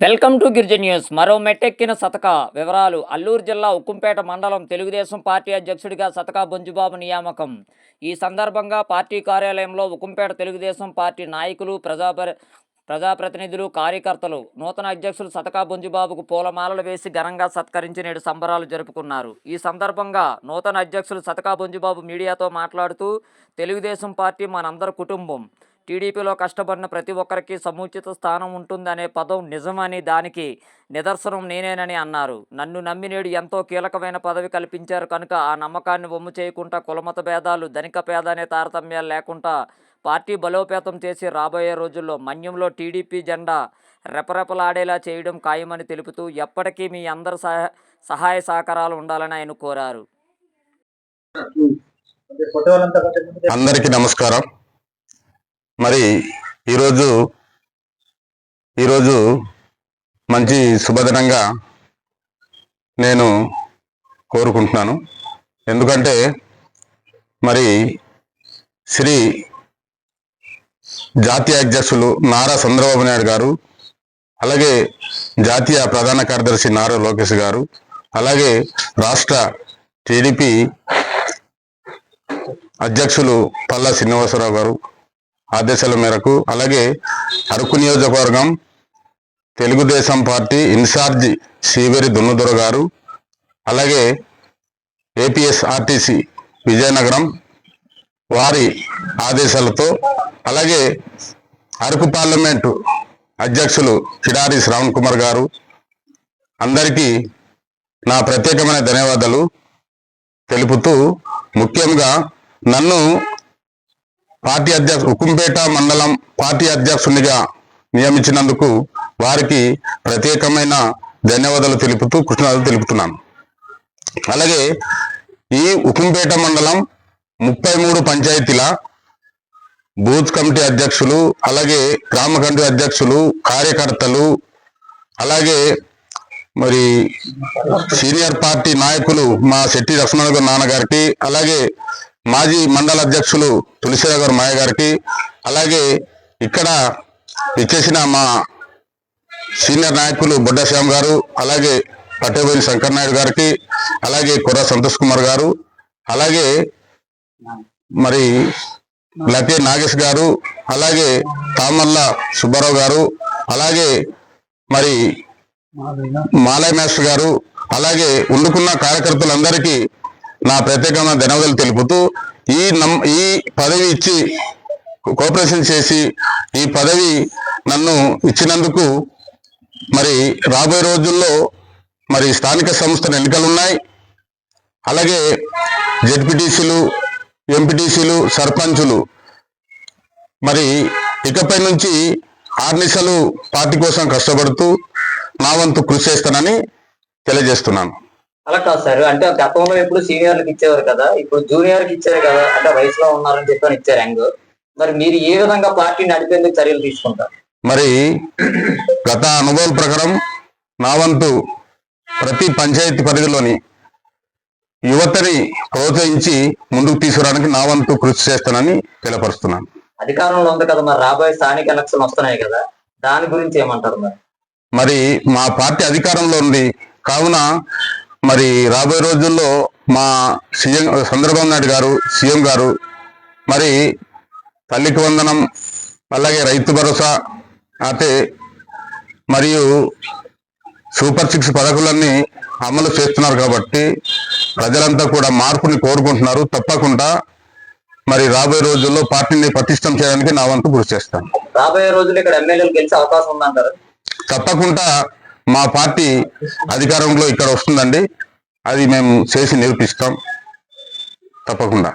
Welcome to గిరిజన్ news. మరో మెట్టెక్కిన సతక. వివరాలు అల్లూరు జిల్లా ఉక్కుంపేట మండలం తెలుగుదేశం పార్టీ అధ్యక్షుడిగా సతకా బొంజుబాబు నియామకం. ఈ సందర్భంగా పార్టీ కార్యాలయంలో ఉక్కుంపేట తెలుగుదేశం పార్టీ నాయకులు ప్రజాపరి ప్రజాప్రతినిధులు కార్యకర్తలు నూతన అధ్యక్షులు సతకా బొంజుబాబుకు పూలమాలలు వేసి ఘనంగా సత్కరించి నేడు సంబరాలు జరుపుకున్నారు. ఈ సందర్భంగా నూతన అధ్యక్షులు సతకా బొంజుబాబు మీడియాతో మాట్లాడుతూ తెలుగుదేశం పార్టీ మనందరి కుటుంబం. టీడీపీలో కష్టపడిన ప్రతి ఒక్కరికి సముచిత స్థానం ఉంటుందనే పదం నిజమని దానికి నిదర్శనం నేనేనని అన్నారు. నన్ను నమ్మి నేడు ఎంతో కీలకమైన పదవి కల్పించారు కనుక ఆ నమ్మకాన్ని వమ్ము చేయకుండా కులమత భేదాలు ధనిక పేద అనే తారతమ్యాలు లేకుండా పార్టీ బలోపేతం చేసి రాబోయే రోజుల్లో మన్యంలో టీడీపీ జెండా రెపరెపలాడేలా చేయడం ఖాయమని తెలుపుతూ ఎప్పటికీ మీ అందరి సహాయ సహకారాలు ఉండాలని ఆయన కోరారు. అందరికీ నమస్కారం. మరి ఈరోజు ఈరోజు మంచి శుభదినంగా నేను కోరుకుంటున్నాను. ఎందుకంటే మరి శ్రీ జాతీయ అధ్యక్షులు నారా చంద్రబాబు నాయుడు గారు అలాగే జాతీయ ప్రధాన కార్యదర్శి నారా లోకేష్ గారు అలాగే రాష్ట్ర టీడీపీ అధ్యక్షులు పల్లా శ్రీనివాసరావు గారు ఆదేశాల మేరకు అలాగే అరకు నియోజకవర్గం తెలుగుదేశం పార్టీ ఇన్ఛార్జ్ శ్రీవేరి దున్నుదొర గారు అలాగే ఏపీఎస్ఆర్టీసీ విజయనగరం వారి ఆదేశాలతో అలాగే అరకు పార్లమెంటు అధ్యక్షులు కిడారి శ్రావణ్ కుమార్ గారు అందరికీ నా ప్రత్యేకమైన ధన్యవాదాలు తెలుపుతూ ముఖ్యంగా నన్ను పార్టీ అధ్యక్ష హుకుంపేట మండలం పార్టీ అధ్యక్షునిగా నియమించినందుకు వారికి ప్రత్యేకమైన ధన్యవాదాలు తెలుపుతూ కృష్ణాలు తెలుపుతున్నాను. అలాగే ఈ ఉకుంపేట మండలం ముప్పై మూడు పంచాయతీల బూత్ కమిటీ అధ్యక్షులు అలాగే గ్రామ కమిటీ అధ్యక్షులు కార్యకర్తలు అలాగే మరి సీనియర్ పార్టీ నాయకులు మా శెట్టి లక్ష్మణ గారు నాన్నగారికి అలాగే మాజీ మండల అధ్యక్షులు తులసిరావు గారు మాయ గారికి అలాగే ఇక్కడ ఇచ్చేసిన మా సీనియర్ నాయకులు బుడ్డ శ్యామ్ గారు అలాగే పట్టేబోయిన శంకర్ నాయుడు గారికి అలాగే కుర్ర సంతోష్ కుమార్ గారు అలాగే మరి లతే నాగేష్ గారు అలాగే తామల్ల సుబ్బారావు గారు అలాగే మరి మాలయ మాస్టర్ గారు అలాగే ఉండుకున్న కార్యకర్తలందరికీ నా ప్రత్యేకమైన ధన్యవాదాలు తెలుపుతూ ఈ నమ్ ఈ పదవి ఇచ్చి కోఆపరేషన్ చేసి ఈ పదవి నన్ను ఇచ్చినందుకు మరి రాబోయే రోజుల్లో మరి స్థానిక సంస్థల ఎన్నికలు ఉన్నాయి. అలాగే జెడ్పీటీసీలు ఎంపీటీసీలు సర్పంచులు. మరి ఇకపై నుంచి ఆర్నిసలు పార్టీ కోసం కష్టపడుతూ నా వంతు కృషి చేస్తానని తెలియజేస్తున్నాను. అలా కాదు సార్. అంటే గతంలో ఎప్పుడు సీనియర్లకు ఇచ్చేవారు కదా. ఇప్పుడు జూనియర్కి ఇచ్చారు కదా. అంటే వయసులో ఉన్నారని చెప్పని ఇచ్చారు యంగ్. మరి మీరు ఏ విధంగా పార్టీ నడిపేందుకు చర్యలు తీసుకుంటారు? మరి గత అనుభవం ప్రకారం నా వంతు ప్రతి పంచాయతీ పరిధిలోని యువతని ప్రోత్సహించి ముందుకు తీసుకురావడానికి నా వంతు కృషి చేస్తానని తెలియపరుస్తున్నాను. అధికారంలో ఉంది కదా మరి. రాబోయే స్థానిక ఎలక్షన్ వస్తున్నాయి కదా. దాని గురించి ఏమంటారు మరి? మరి మా పార్టీ అధికారంలో ఉంది. కావున మరి రాబోయే రోజుల్లో మా సీఎం చంద్రబాబు నాయుడు గారు సీఎం గారు మరి తల్లికి వందనం అలాగే రైతు భరోసా అంటే మరియు సూపర్ సిక్స్ పథకాలన్నీ అమలు చేస్తున్నారు కాబట్టి ప్రజలంతా కూడా మార్పుని కోరుకుంటున్నారు. తప్పకుండా మరి రాబోయే రోజుల్లో పార్టీని పటిష్టం చేయడానికి నా వంతు కృషి చేస్తాను. రాబోయే రోజుల్లో ఇక్కడ ఎమ్మెల్యేలు గెలిచే అవకాశం ఉందంటారు? తప్పకుండా మా పార్టీ అధికారంలో ఇక్కడ వస్తుందండి. అది మేము చేసి నిరూపిస్తాం. తప్పకుండా.